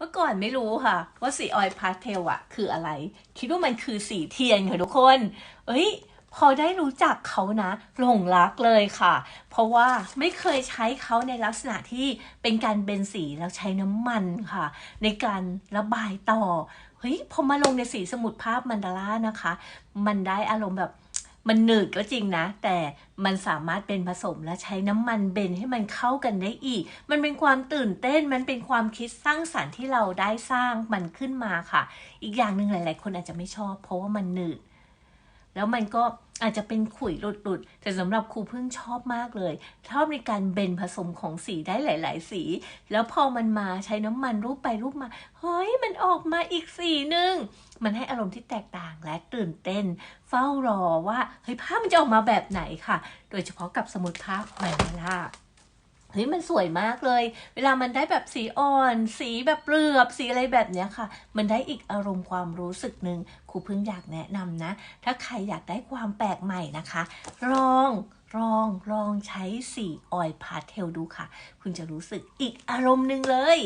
เมื่อก่อนไม่รู้ค่ะ ว่าสีออยพาสเทลอะคืออะไร คิดว่ามันคือสีเทียนค่ะทุกคน เอ้ย พอได้รู้จักเขานะหลงรักเลยค่ะ เพราะว่าไม่เคยใช้เขาในลักษณะที่เป็นการเบนสีแล้วใช้น้ำมันค่ะ ในการระบายต่อเฮ้ยพอมาลงในสีสมุดภาพมันดาร่านะคะ มันได้อารมณ์แบบ มันหนืดก็จริงนะ แต่มันสามารถเป็นผสมและใช้น้ำมันเบนให้มันเข้ากันได้อีก มันเป็นความตื่นเต้น มันเป็นความคิดสร้างสรรค์ที่เราได้สร้างมันขึ้นมาค่ะ อีกอย่างหนึ่งหลาย ๆ คนอาจจะไม่ชอบ เพราะว่ามันหนืด แล้วมันก็อาจจะเป็นขุยหลุดๆแต่สำหรับครูพึ่งชอบมากเลยชอบในการเบนผสมของสีได้หลาย ๆ สี แล้วพอมันมาใช้น้ำมันรูปไปรูปมา เฮ้ย มันออกมาอีกสีหนึ่ง มันให้อารมณ์ที่แตกต่างและตื่นเต้น เฝ้ารอว่า เฮ้ยภาพมันจะออกมาแบบไหนค่ะ โดยเฉพาะกับสมุดภาพมันดาร่า เฮ้ยมันสวยมากเลย เวลามันได้แบบสีอ่อน สีแบบเปลือบสีอะไรแบบเนี้ยค่ะ มันได้อีกอารมณ์ความรู้สึกหนึ่งครูเพิ่งอยากแนะนำนะ ถ้าใครอยากได้ความแปลกใหม่นะคะ ลองลองลองใช้สีออยพาสเทลดูค่ะ คุณจะรู้สึกอีกอารมณ์หนึ่งเลย